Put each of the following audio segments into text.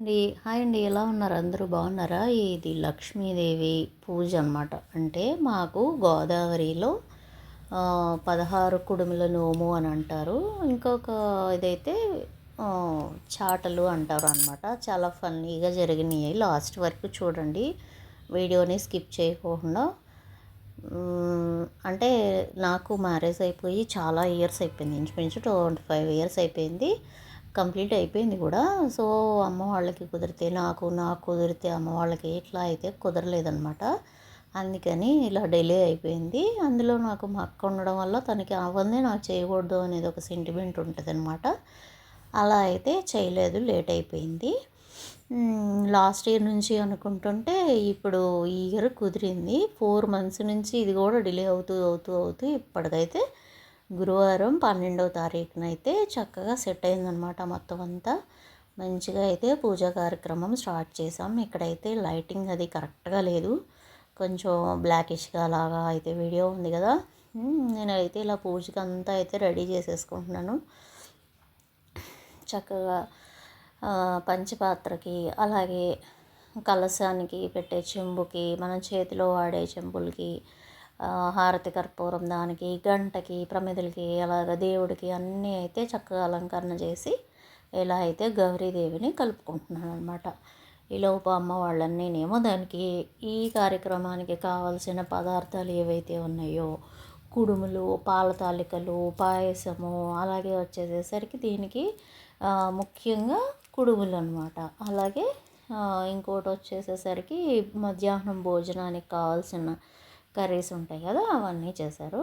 అండి. హాయ్ అండి. ఎలా ఉన్నారు? అందరూ బాగున్నారా? ఇది లక్ష్మీదేవి పూజ అనమాట అంటే మాకు గోదావరిలో పదహారు కుడుముల నోము అని అంటారు. ఇంకొక ఇదైతే చాటలు అంటారు అనమాట చాలా ఫన్నీగా జరిగినాయి. లాస్ట్ వరకు చూడండి. వీడియోని స్కిప్ చేయకుండా. అంటే నాకు మ్యారేజ్ అయిపోయి చాలా ఇయర్స్ అయిపోయింది. ఇంచుమించు ట్వంటీ ఫైవ్ ఇయర్స్ అయిపోయింది. కంప్లీట్ అయిపోయింది కూడా. సో అమ్మ వాళ్ళకి కుదిరితే నాకు నాకు కుదిరితే అమ్మ వాళ్ళకి ఇట్లా అయితే కుదరలేదనమాట అందుకని ఇలా డిలే అయిపోయింది. అందులో నాకు మా అక్క ఉండడం వల్ల తనకి అవ్వంది నాకు చేయకూడదు అనేది ఒక సెంటిమెంట్ ఉంటుంది అనమాట అలా అయితే చేయలేదు లేట్ అయిపోయింది. లాస్ట్ ఇయర్ నుంచి అనుకుంటుంటే ఇప్పుడు ఈ ఇయర్ కుదిరింది. ఫోర్ మంత్స్ నుంచి ఇది కూడా డిలే అవుతూ అవుతూ అవుతూ ఇప్పటికైతే గురువారం పన్నెండవ తారీఖున అయితే చక్కగా సెట్ అయిందనమాట మొత్తం అంతా మంచిగా అయితే పూజా కార్యక్రమం స్టార్ట్ చేసాం ఇక్కడైతే లైటింగ్ అది కరెక్ట్గా లేదు. కొంచెం బ్లాకిష్గా అలాగా అయితే వీడియో ఉంది కదా. నేనైతే ఇలా పూజకి అంతా అయితే రెడీ చేసేసుకుంటున్నాను. చక్కగా పంచపాత్రకి అలాగే కలశానికి పెట్టే చెంబుకి మన చేతిలో వాడే చెంబులకి హారతి కర్పూరం దానికి గంటకి ప్రమిదలకి అలాగ దేవుడికి అన్నీ అయితే చక్కగా అలంకరణ చేసి ఇలా అయితే గౌరీదేవిని కలుపుకుంటున్నాను అనమాట ఈలోపు అమ్మ వాళ్ళన్నీనేమో దానికి ఈ కార్యక్రమానికి కావాల్సిన పదార్థాలు ఏవైతే ఉన్నాయో కుడుములు పాల తాలికలు పాయసము అలాగే వచ్చేసేసరికి దీనికి ముఖ్యంగా కుడుములు అనమాట అలాగే ఇంకోటి వచ్చేసేసరికి మధ్యాహ్నం భోజనానికి కావాల్సిన కర్రీస్ ఉంటాయి కదా అవన్నీ చేశారు.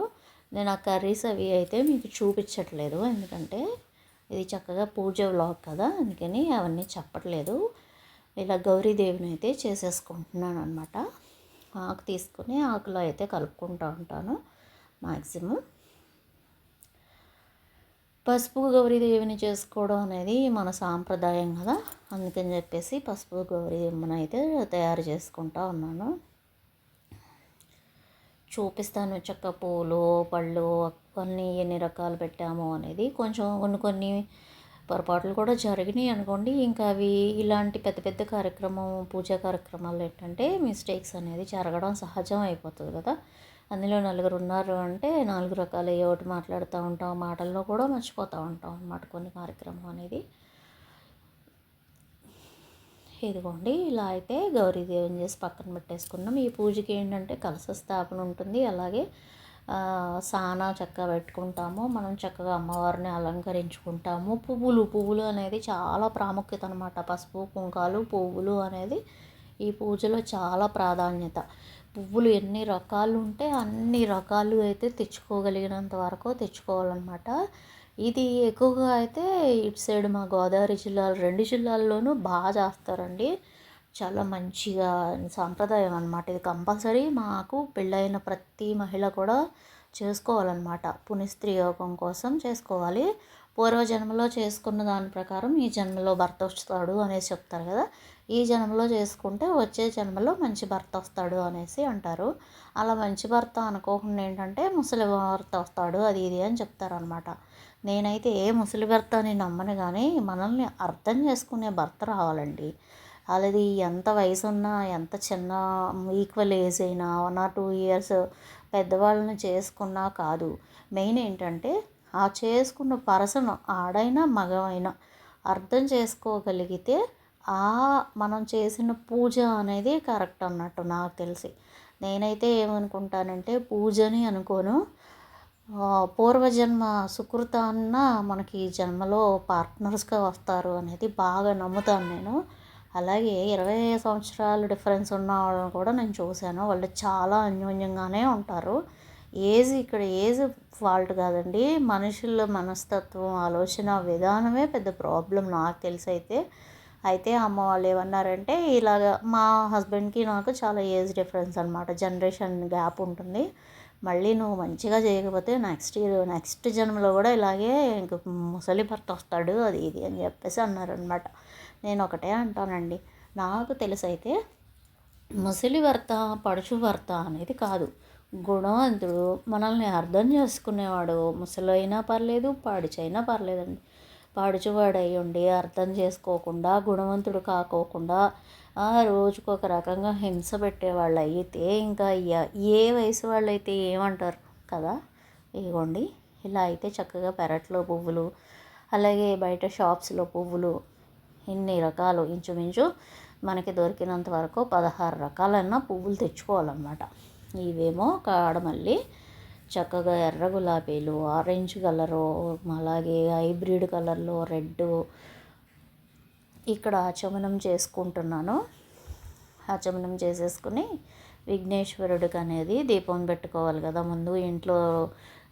నేను ఆ కర్రీస్ అవి అయితే మీకు చూపించట్లేదు. ఎందుకంటే ఇది చక్కగా పూజ వ్లాగ్ కదా అందుకని అవన్నీ చెప్పట్లేదు. ఇలా గౌరీదేవిని అయితే చేసేసుకుంటున్నాను అనమాట ఆకు తీసుకుని ఆకులో అయితే కలుపుకుంటూ ఉంటాను మ్యాక్సిమం పసుపు గౌరీదేవిని చేసుకోవడం అనేది మన సాంప్రదాయం కదా అందుకని చెప్పేసి పసుపు గౌరీదేవిని అయితే తయారు చేసుకుంటా ఉన్నాను. చూపిస్తాను చక్క పూలు పళ్ళు కొన్ని ఎన్ని రకాలు పెట్టాము అనేది కొంచెం కొన్ని కొన్ని పొరపాట్లు కూడా జరిగినాయి అనుకోండి. ఇంకా అవి ఇలాంటి పెద్ద పెద్ద కార్యక్రమం పూజా కార్యక్రమాలు ఏంటంటే మిస్టేక్స్ అనేది జరగడం సహజం అయిపోతుంది కదా. అందులో నలుగురు ఉన్నారు అంటే నాలుగు రకాలు ఏ ఒకటి మాట్లాడుతూ ఉంటాం మాటల్లో కూడా మర్చిపోతూ ఉంటాం అన్నమాట కొన్ని కార్యక్రమం అనేది. ఇదిగోండి ఇలా అయితే గౌరీదేవిని చేసి పక్కన పెట్టేసుకున్నాం. ఈ పూజకి ఏంటంటే కలశ స్థాపన ఉంటుంది. అలాగే సానా చక్కగా పెట్టుకుంటాము. మనం చక్కగా అమ్మవారిని అలంకరించుకుంటాము. పువ్వులు పువ్వులు అనేది చాలా ప్రాముఖ్యత అనమాట పసుపు కుంకాలు పువ్వులు అనేది ఈ పూజలో చాలా ప్రాధాన్యత. పువ్వులు ఎన్ని రకాలు ఉంటే అన్ని రకాలు అయితే తెచ్చుకోగలిగినంత వరకు తెచ్చుకోవాలన్నమాట. ఇది ఎక్కువగా అయితే ఇటు సైడ్ మా గోదావరి జిల్లాలో రెండు జిల్లాల్లోనూ బాగా చేస్తారండి. చాలా మంచిగా సాంప్రదాయం అనమాట ఇది కంపల్సరీ మాకు పెళ్ళైన ప్రతి మహిళ కూడా చేసుకోవాలన్నమాట. పునిస్త్రీ యోగం కోసం చేసుకోవాలి. పూర్వజన్మలో చేసుకున్న దాని ప్రకారం ఈ జన్మలో భర్త వస్తాడు అనేసి చెప్తారు కదా. ఈ జన్మలో చేసుకుంటే వచ్చే జన్మలో మంచి భర్త వస్తాడు అనేసి అంటారు. అలా మంచి భర్త అనుకోకుండా ఏంటంటే ముసలి భర్త వస్తాడు అది ఇది అని చెప్తారనమాట నేనైతే ఏ ముసలి భర్త అని నమ్మను కానీ మనల్ని అర్థం చేసుకునే భర్త రావాలండి. అలాది ఎంత వయసు ఉన్నా ఎంత చిన్న ఈక్వల్ ఏజ్ అయినా వన్ ఆర్ టూ ఇయర్స్ పెద్దవాళ్ళని చేసుకున్నా కాదు. మెయిన్ ఏంటంటే ఆ చేసుకున్న పర్సన్ ఆడైనా మగవైనా అర్థం చేసుకోగలిగితే ఆ మనం చేసిన పూజ అనేది కరెక్ట్ అన్నట్టు నాకు తెలిసి. నేనైతే ఏమనుకుంటానంటే పూజని అనుకోను. పూర్వజన్మ పూర్వజన్మ సుకృతాన్న మనకి జన్మలో పార్ట్నర్స్గా వస్తారు అనేది బాగా నమ్ముతాను నేను. అలాగే ఇరవై సంవత్సరాలు డిఫరెన్స్ ఉన్న వాళ్ళని కూడా నేను చూశాను. వాళ్ళు చాలా అన్యోన్యంగానే ఉంటారు. ఏజ్ ఇక్కడ ఏజ్ ఫాల్ట్ కాదండి. మనుషుల మనస్తత్వం ఆలోచన విధానమే పెద్ద ప్రాబ్లం నాకు తెలిసి అయితే అమ్మ వాళ్ళు ఏమన్నారంటే ఇలాగ మా హస్బెండ్కి నాకు చాలా ఏజ్ డిఫరెన్స్ అనమాట జనరేషన్ గ్యాప్ ఉంటుంది. మళ్ళీ నువ్వు మంచిగా చేయకపోతే నెక్స్ట్ ఇయర్ నెక్స్ట్ జన్మలో కూడా ఇలాగే ఇంక ముసలి భర్త వస్తాడు అది ఇది అని చెప్పేసి అన్నారనమాట నేను ఒకటే అంటానండి. నాకు తెలిసైతే ముసలి భర్త పడుచు భర్త అనేది కాదు. గుణవంతుడు మనల్ని అర్థం చేసుకునేవాడు. ముసలైనా పర్లేదు పడిచైనా పర్లేదండి. పడుచువాడై ఉండి అర్థం చేసుకోకుండా గుణవంతుడు కాకోకుండా రోజుకు ఒక రకంగా హింస పెట్టేవాళ్ళు అయితే ఇంకా ఏ వయసు వాళ్ళు అయితే ఏమంటారు కదా? ఇగోండి ఇలా అయితే చక్కగా పెరట్లో పువ్వులు అలాగే బయట షాప్స్లో పువ్వులు ఇన్ని రకాలు ఇంచుమించు మనకి దొరికినంత వరకు పదహారు రకాలైన పువ్వులు తెచ్చుకోవాలన్నమాట. ఇవేమో కాడమల్లి చక్కగా ఎర్ర గులాబీలు ఆరెంజ్ కలరు అలాగే హైబ్రిడ్ కలర్లో రెడ్ ఇక్కడ ఆచమనం చేసుకుంటున్నాను. ఆచమనం చేసేసుకుని విఘ్నేశ్వరుడికి అనేది దీపం పెట్టుకోవాలి కదా. ముందు ఇంట్లో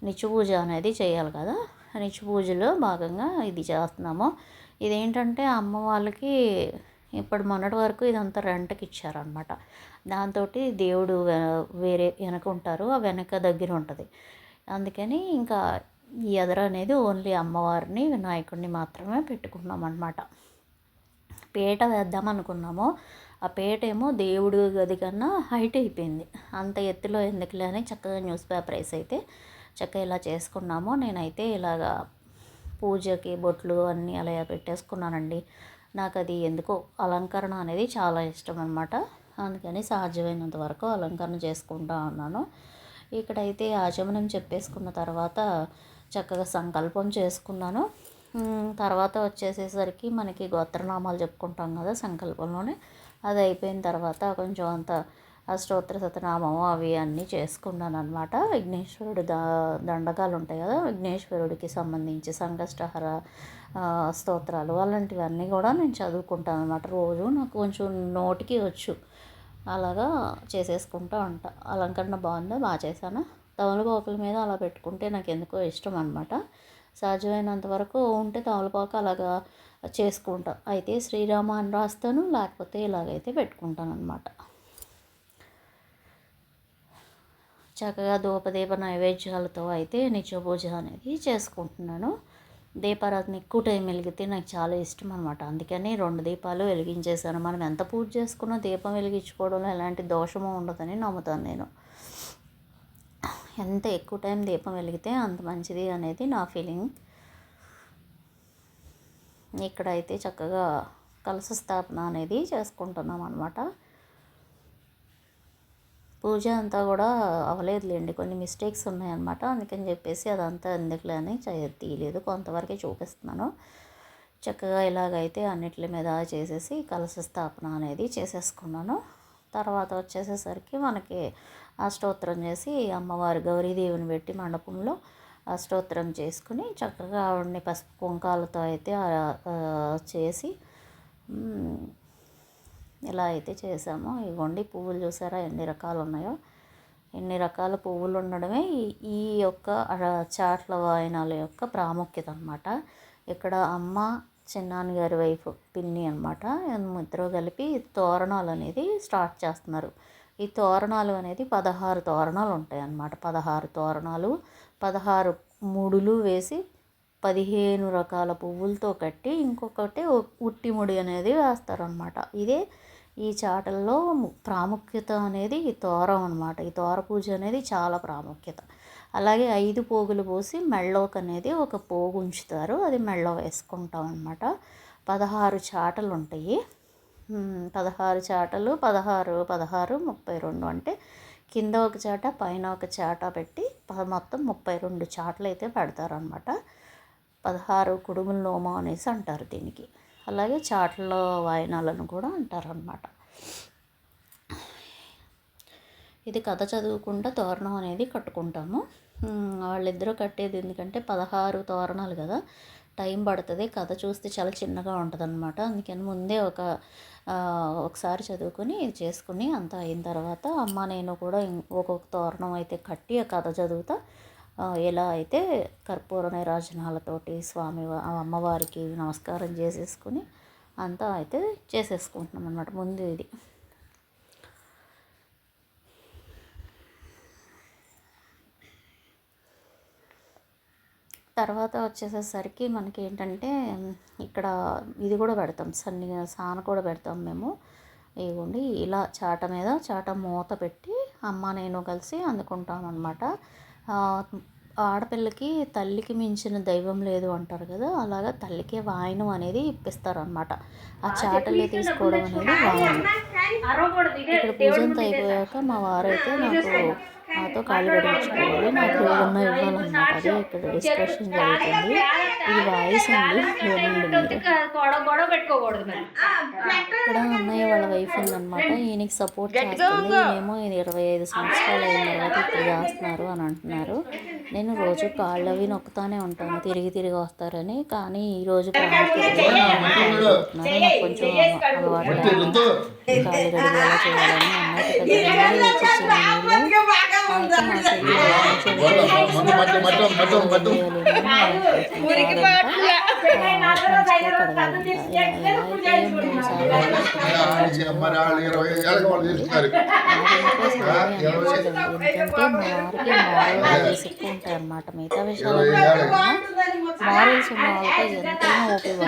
నిత్య పూజ అనేది చేయాలి కదా. నిత్య పూజలో భాగంగా ఇది చేస్తున్నాము. ఇదేంటంటే అమ్మ వాళ్ళకి ఇప్పుడు మొన్నటి వరకు ఇదంతా రెంట్కి ఇచ్చారనమాట దాంతో దేవుడు వేరే వెనక ఉంటారు ఆ వెనక దగ్గర ఉంటుంది. అందుకని ఇంకా ఈ ఎదర అనేది ఓన్లీ అమ్మవారిని వినాయకుడిని మాత్రమే పెట్టుకున్నాం అనమాట పీట వేద్దాం అనుకున్నాము. ఆ పీట ఏమో దేవుడు గది కన్నా హైట్ అయిపోయింది. అంత ఎత్తులో ఎందుకులే అని చక్కగా న్యూస్ పేపర్ వేసి అయితే చక్కగా ఇలా చేసుకున్నాము. నేనైతే ఇలాగా పూజకి బొట్లు అన్నీ అలా పెట్టేసుకున్నానండి. నాకు అది ఎందుకో అలంకరణ అనేది చాలా ఇష్టం అనమాట అందుకని సాధ్యమైనంత వరకు అలంకరణ చేసుకుంటా ఉన్నాను. ఇక్కడైతే ఆచమనం చెప్పేసుకున్న తర్వాత చక్కగా సంకల్పం చేసుకున్నాను. తర్వాత వచ్చేసేసరికి మనకి గోత్రనామాలు చెప్పుకుంటాం కదా సంకల్పంలోనే. అది అయిపోయిన తర్వాత కొంచెం అంత అష్టోత్తర శతనామము అవి అన్నీ చేసుకున్నాను అనమాట విఘ్నేశ్వరుడు ద దండకాలు ఉంటాయి కదా విఘ్నేశ్వరుడికి సంబంధించి సంకష్టహర స్తోత్రాలు అలాంటివన్నీ కూడా నేను చదువుకుంటాను అనమాట రోజు నాకు కొంచెం నోటికి వచ్చు. అలాగా చేసేసుకుంటూ ఉంటా. అలంకరణ బాగుందా? బాగా చేశాను? తమలపాకుల మీద అలా పెట్టుకుంటే నాకు ఎందుకో ఇష్టం అనమాట సాధ్యమైనంత వరకు ఉంటే తమలపాకు అలాగా చేసుకుంటా. అయితే శ్రీరామ అని రాస్తాను లేకపోతే ఇలాగైతే పెట్టుకుంటాను అనమాట చక్కగా ధూపదీప నైవేద్యాలతో అయితే నిత్య పూజ అనేది చేసుకుంటున్నాను. దీపారాధన ఎక్కువ టైం వెలిగితే నాకు చాలా ఇష్టం అనమాట అందుకని రెండు దీపాలు వెలిగించేశాను. మనం ఎంత పూజ చేసుకున్నా దీపం వెలిగించుకోవడంలో ఎలాంటి దోషము ఉండదని నమ్ముతాను నేను. ఎంత ఎక్కువ టైం దీపం వెలిగితే అంత మంచిది అనేది నా ఫీలింగ్. ఇక్కడైతే చక్కగా కలస స్థాపన అనేది చేసుకుంటున్నాం అనమాట పూజ అంతా కూడా అవ్వలేదులేండి. కొన్ని మిస్టేక్స్ ఉన్నాయన్నమాట. అందుకని చెప్పేసి అదంతా ఎందుకులే అని తీయలేదు. కొంతవరకే చూపిస్తున్నాను. చక్కగా ఇలాగైతే అన్నిటి మీద చేసేసి కలశ స్థాపన అనేది చేసేసుకున్నాను. తర్వాత వచ్చేసేసరికి మనకి అష్టోత్తరం చేసి అమ్మవారి గౌరీదేవిని పెట్టి మండపంలో అష్టోత్తరం చేసుకుని చక్కగా ఆవిడని పసుపు కుంకాలతో అయితే చేసి ఇలా అయితే చేసాము ఇవ్వండి. పువ్వులు చూసారా? ఎన్ని రకాలు ఉన్నాయో. ఎన్ని రకాల పువ్వులు ఉండడమే ఈ యొక్క చాట్ల వాయనాల యొక్క ప్రాముఖ్యత అనమాట ఇక్కడ అమ్మ చిన్నాన్న గారి వైఫ్ పిన్ని అనమాట ఇద్దరు కలిపి తోరణాలు అనేది స్టార్ట్ చేస్తున్నారు. ఈ తోరణాలు అనేది పదహారు తోరణాలు ఉంటాయి అన్నమాట. పదహారు తోరణాలు పదహారు ముడులు వేసి పదిహేను రకాల పువ్వులతో కట్టి ఇంకొకటి ఉట్టి ముడి అనేది వేస్తారనమాట ఇదే ఈ చాటల్లో ప్రాముఖ్యత అనేది ఈ తోరం అనమాట ఈ తోర పూజ అనేది చాలా ప్రాముఖ్యత. అలాగే ఐదు పోగులు పోసి మెళ్ళోకి అనేది ఒక పోగు ఉంచుతారు. అది మెళ్ళో వేసుకుంటాం అనమాట పదహారు చాటలు ఉంటాయి. పదహారు చాటలు పదహారు పదహారు ముప్పై రెండు అంటే కింద ఒక చాట పైన ఒక చాట పెట్టి మొత్తం ముప్పై రెండు చాటలు అయితే పెడతారనమాట పదహారు కుడుముల నోమ అనేసి అంటారు దీనికి. అలాగే చాట్ల వాయనాలను కూడా అంటారనమాట ఇది కథ చదువుకుంటా తోరణం అనేది కట్టుకుంటాము. వాళ్ళిద్దరూ కట్టేది ఎందుకంటే పదహారు తోరణాలు కదా. టైం పడుతుంది. కథ చూస్తే చాలా చిన్నగా ఉంటుంది అనమాట అందుకని ముందే ఒక ఒకసారి చదువుకొని చేసుకుని అంత అయిన తర్వాత అమ్మ నేను కూడా ఒక్కొక్క తోరణం అయితే కట్టి ఆ కథ చదువుతా. ఎలా అయితే కర్పూర నైరాజనాలతోటి స్వామి అమ్మవారికి నమస్కారం చేసేసుకుని అంతా అయితే చేసేసుకుంటున్నాం అనమాట ముందు ఇది. తర్వాత వచ్చేసేసరికి మనకి ఏంటంటే ఇక్కడ ఇది కూడా పెడతాం సన్ని సాన కూడా పెడతాం మేము. ఇవ్వండి ఇలా చాట మీద చాట మూత పెట్టి అమ్మ నేను కలిసి అందుకుంటాం అనమాట ఆడపిల్లకి తల్లికి మించిన దైవం లేదు అంటారు కదా అలాగా తల్లికి వాయనం అనేది ఇప్పిస్తారనమాట ఆ చాటలు తీసుకోవడం అనేది వాయనం. ఇక్కడ పూజ అంతా అయిపోయాక మా వారైతే నాకు నాతో కాళ్ళు కడిగించుకోవాలి. నాకు ఏదన్నా ఇవ్వాలన్నమాట అదే ఇక్కడ డిస్కషన్ జరుగుతుంది. ఇది వాయిస్ అండి. ఇక్కడ అన్నయ్య వాళ్ళ వైఫ్ ఉందన్నమాట. ఈయనకి సపోర్ట్ చేస్తుంది. ఈయనేమో ఈయన ఇరవై ఐదు సంవత్సరాలు అయిన తర్వాత ఇప్పుడు చేస్తున్నారు అని అంటున్నారు. నేను రోజు కాళ్ళు అవి నొక్కుతానే ఉంటాను. తిరిగి తిరిగి వస్తారని. కానీ ఈ రోజు నాకు కొంచెం అలవాటు. కాళ్ళు గడిగేలా చేయాలని అన్నయ్యకి పెద్ద నీళ్ళు తెచ్చిచ్చిన నీళ్ళు అయితే మా చెల్లి మన మధ్య మధ్య మధ్య మధ్య మరి వాళ్ళు ఇరవై ఏళ్ళకి వాళ్ళు చేస్తున్నారు ఉంటాయన్నమాట మిగతా విషయాలు మారల్స్ ఉన్న వాళ్ళతో ఎంతైనా పూలు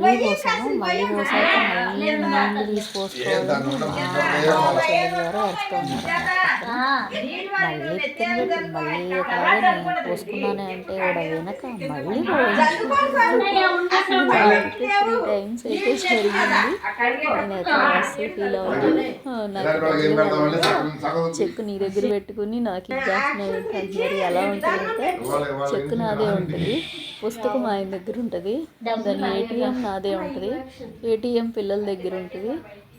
మళ్ళీ పోసాను మళ్ళీ పోసాక మళ్ళీ నీళ్ళు తీసి మళ్ళీ మళ్ళీ నేను పోసుకున్నానే అంటే వెనక మళ్ళీ త్రీ టైమ్స్ అయితే జరిగింది. నేనైతే మస్తు ఫీల్ అవుతాను నాకు ఏం పెడతామని సగం సగం చెక్ నీ దగ్గర పెట్టుకుని నాకు ఇచ్చేస్తున్నావు. అంటున్నారు ఎలా ఉంటుందంటే చెక్ నాదే ఉంటుంది. పుస్తకం ఆయన దగ్గర ఉంటుంది. దాని ఏటీఎం నాదే ఉంటుంది. ఏటీఎం పిల్లల దగ్గర ఉంటుంది.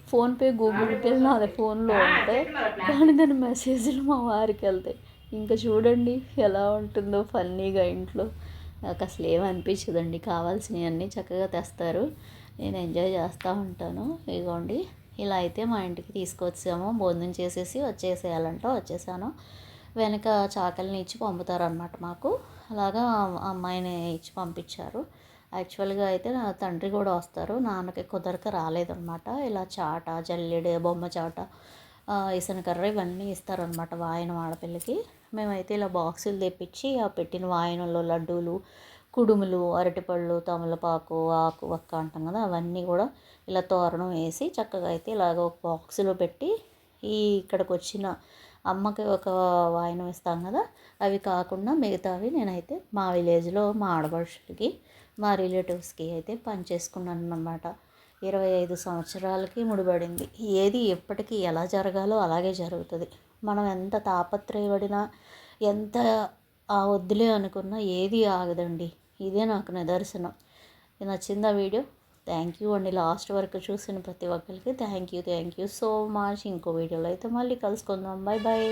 ఫోన్పే గూగుల్ పే నాదే ఫోన్లో ఉంటాయి. కానీ దాని మెసేజ్లు మా వారికి వెళ్తాయి. ఇంకా చూడండి ఎలా ఉంటుందో ఫన్నీగా ఇంట్లో. నాకు అసలు ఏమనిపించదండి కావాల్సినవన్నీ చక్కగా తెస్తారు. నేను ఎంజాయ్ చేస్తూ ఉంటాను. ఇదిగోండి ఇలా అయితే మా ఇంటికి తీసుకొచ్చాము. భోజనం చేసేసి వచ్చేసేయాలంట. వచ్చేసాను. వెనక చాకలిని ఇచ్చి పంపుతారనమాట మాకు. అలాగా అమ్మాయిని ఇచ్చి పంపించారు. యాక్చువల్గా అయితే నా తండ్రి కూడా వస్తారు. నాన్నకి కుదరక రాలేదన్నమాట. ఇలా చాట జల్లెడు బొమ్మ చాట ఇసనకర్ర ఇవన్నీ ఇస్తారనమాట వాయన ఆడపిల్లకి. మేమైతే ఇలా బాక్సులు తెప్పించి ఆ పెట్టిన వాయనంలో లడ్డూలు కుడుములు అరటిపళ్ళు తమలపాకు ఆకు వక్క అంటాం కదా అవన్నీ కూడా ఇలా తోరణం వేసి చక్కగా అయితే ఇలాగ ఒక బాక్సులో పెట్టి ఈ ఇక్కడికి వచ్చిన అమ్మకి ఒక వాయినం ఇస్తాం కదా అవి కాకుండా మిగతావి నేనైతే మా విలేజ్లో మా ఆడపడుచులకి మా రిలేటివ్స్కి అయితే పనిచేసుకున్నాను అనమాట ఇరవై ఐదు సంవత్సరాలకి ముడిపడింది. ఏది ఎప్పటికీ ఎలా జరగాలో అలాగే జరుగుతుంది. మనం ఎంత తాపత్రయపడినా ఎంత ఆ వద్దులే అనుకున్నా ఏది ఆగదండి. ఇదే నాకు నిదర్శనం. నచ్చిందా వీడియో? థ్యాంక్ యూ అండి. లాస్ట్ వరకు చూసిన ప్రతి ఒక్కరికి thank you thank you so much. ఇంకో వీడియోలో అయితే మళ్ళీ కలుసుకుందాం. Bye bye